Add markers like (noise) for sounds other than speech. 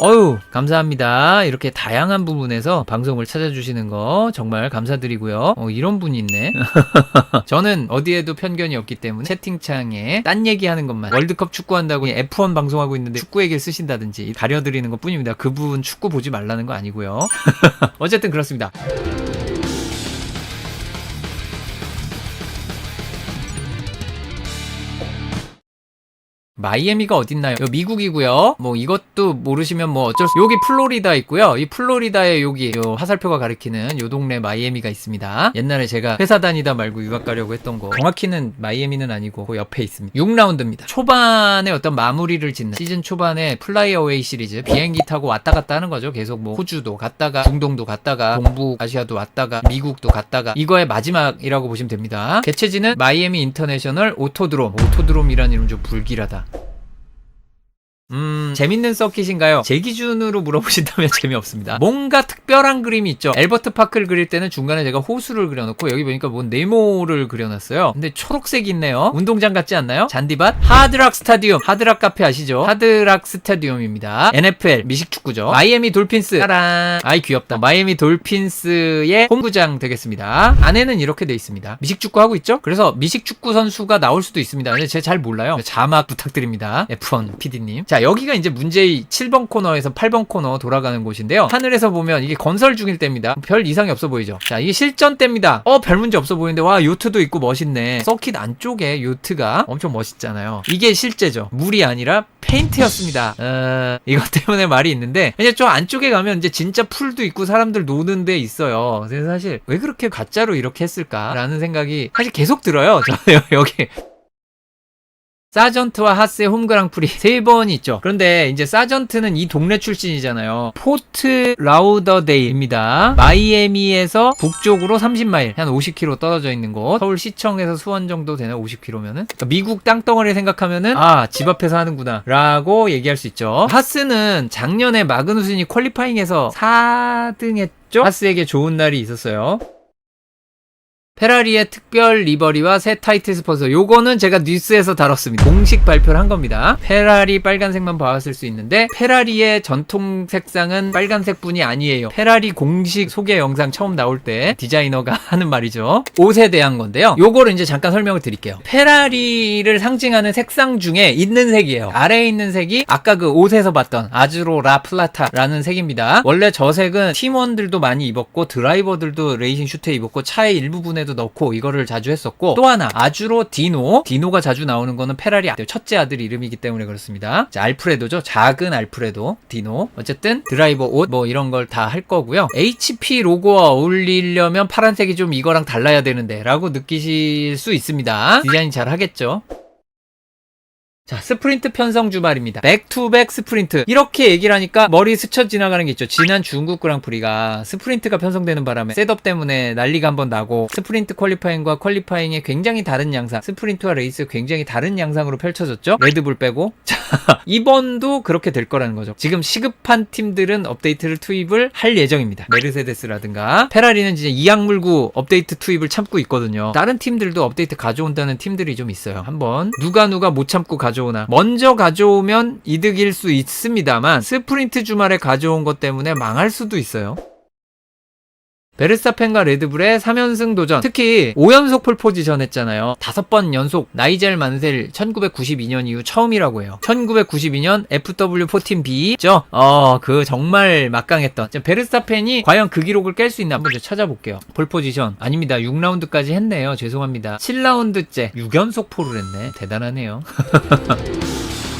어유 감사합니다. 이렇게 다양한 부분에서 방송을 찾아주시는 거 정말 감사드리고요. 어, 이런 분이 있네. (laughs) 저는 어디에도 편견이 없기 때문에 채팅창에 딴 얘기하는 것만 월드컵 축구한다고 F1 방송하고 있는데 축구 얘기를 쓰신다든지 가려드리는 것 뿐입니다. 그분 축구 보지 말라는 거 아니고요. (laughs) 어쨌든 그렇습니다. 마이애미가 어딨나요? 요 미국이고요. 뭐 이것도 모르시면 뭐 어쩔 수. 여기 플로리다 있고요. 이 플로리다에 여기 요 화살표가 가리키는 요 동네 마이애미가 있습니다. 옛날에 제가 회사 다니다 말고 유학 가려고 했던 거. 정확히는 마이애미는 아니고 그 옆에 있습니다. 6라운드입니다. 초반에 어떤 마무리를 짓는 시즌 초반에 플라이 어웨이 시리즈 비행기 타고 왔다 갔다 하는 거죠. 계속 뭐 호주도 갔다가 중동도 갔다가 동부 아시아도 왔다가 미국도 갔다가 이거의 마지막이라고 보시면 됩니다. 개최지는 마이애미 인터내셔널 오토드롬. 오토드롬이라는 이름 좀 불길하다. 음, 재밌는 서킷인가요? 제 기준으로 물어보신다면 (laughs) 재미없습니다. 뭔가 특별한 그림이 있죠. 엘버트 파크를 그릴 때는 중간에 제가 호수를 그려놓고 여기 보니까 뭔 네모를 그려놨어요. 근데 초록색이 있네요. 운동장 같지 않나요? 잔디밭? 하드락 스타디움. 하드락 카페 아시죠? 하드락 스타디움입니다. NFL 미식축구죠. 마이애미 돌핀스. 짜란. 아이 귀엽다. 마이애미 돌핀스의 홈구장 되겠습니다. 안에는 이렇게 돼 있습니다. 미식축구 하고 있죠? 그래서 미식축구 선수가 나올 수도 있습니다. 근데 제가 잘 몰라요. 자막 부탁드립니다. F1 PD님. 자, 여기가 이제 문제의 7번 코너에서 8번 코너 돌아가는 곳인데요. 하늘에서 보면 이게 건설 중일 때입니다. 별 이상이 없어 보이죠? 자, 이게 실전 때입니다. 어, 별 문제 없어 보이는데, 와, 요트도 있고 멋있네. 서킷 안쪽에 요트가 엄청 멋있잖아요. 이게 실제죠. 물이 아니라 페인트였습니다. 어, 이것 때문에 말이 있는데, 이제 좀 안쪽에 가면 이제 진짜 풀도 있고 사람들 노는 데 있어요. 그래서 사실 왜 그렇게 가짜로 이렇게 했을까라는 생각이 사실 계속 들어요. (laughs) 저는 여기. 사전트와 하스의 홈그랑프리 (laughs) 세 번 있죠. 그런데 이제 사전트는 이 동네 출신이잖아요. 포트 라우더데일입니다. 마이애미에서 북쪽으로 30마일, 한 50km 떨어져 있는 곳. 서울 시청에서 수원 정도 되나 50km면은? 그러니까 미국 땅덩어리 생각하면은 아, 집 앞에서 하는구나. 라고 얘기할 수 있죠. 하스는 작년에 마그누슨이 퀄리파잉에서 4등 했죠? 하스에게 좋은 날이 있었어요. 페라리의 특별 리버리와 새 타이틀 스폰서. 요거는 제가 뉴스에서 다뤘습니다. 공식 발표를 한 겁니다. 페라리 빨간색만 봐왔을 수 있는데 페라리의 전통 색상은 빨간색 뿐이 아니에요. 페라리 공식 소개 영상 처음 나올 때 디자이너가 (laughs) 하는 말이죠. 옷에 대한 건데요. 요거를 이제 잠깐 설명을 드릴게요. 페라리를 상징하는 색상 중에 있는 색이에요. 아래에 있는 색이 아까 그 옷에서 봤던 아즈로 라 플라타라는 색입니다. 원래 저 색은 팀원들도 많이 입었고 드라이버들도 레이싱 슈트에 입었고 차의 일부분에 도 넣고 이거를 자주 했었고 또 하나 아주로 디노. 디노가 자주 나오는 거는 페라리 아- 첫째 아들 이름이기 때문에 그렇습니다. 자, 알프레도죠. 작은 알프레도 디노. 어쨌든 드라이버 옷 뭐 이런 걸 다 할 거고요. HP 로고와 어울리려면 파란색이 좀 이거랑 달라야 되는데 라고 느끼실 수 있습니다. 디자인 잘 하겠죠 자, 스프린트 편성 주말입니다. 백투백 스프린트. 이렇게 얘기를 하니까 머리 스쳐 지나가는 게 있죠. 지난 중국 그랑프리가 스프린트가 편성되는 바람에 셋업 때문에 난리가 한번 나고 스프린트 퀄리파잉과 퀄리파잉의 굉장히 다른 양상, 스프린트와 레이스 굉장히 다른 양상으로 펼쳐졌죠. 레드불 빼고. (laughs) 자, 이번도 그렇게 될 거라는 거죠. 지금 시급한 팀들은 업데이트를 투입을 할 예정입니다. 메르세데스라든가 페라리는 진짜 이악물고 업데이트 투입을 참고 있거든요. 다른 팀들도 업데이트 가져온다는 팀들이 좀 있어요. 한번 누가 누가 못 참고 가져 오나 먼저 가져오면 이득일 수 있습니다만 스프린트 주말에 가져온 것 때문에 망할 수도 있어요. 베르스타펜과 레드불의 3연승 도전. 특히 5연속 폴 포지션 했잖아요. 다섯 번 연속 나이젤 만셀 1992년 이후 처음이라고 해요. 1992년 FW14B죠? 어그 정말 막강했던. 자, 베르스타펜이 과연 그 기록을 깰 수 있나 한번 좀 찾아볼게요. 폴 포지션. 아닙니다. 6라운드까지 했네요. 죄송합니다. 7라운드째 6연속 폴을 했네. 대단하네요 (laughs)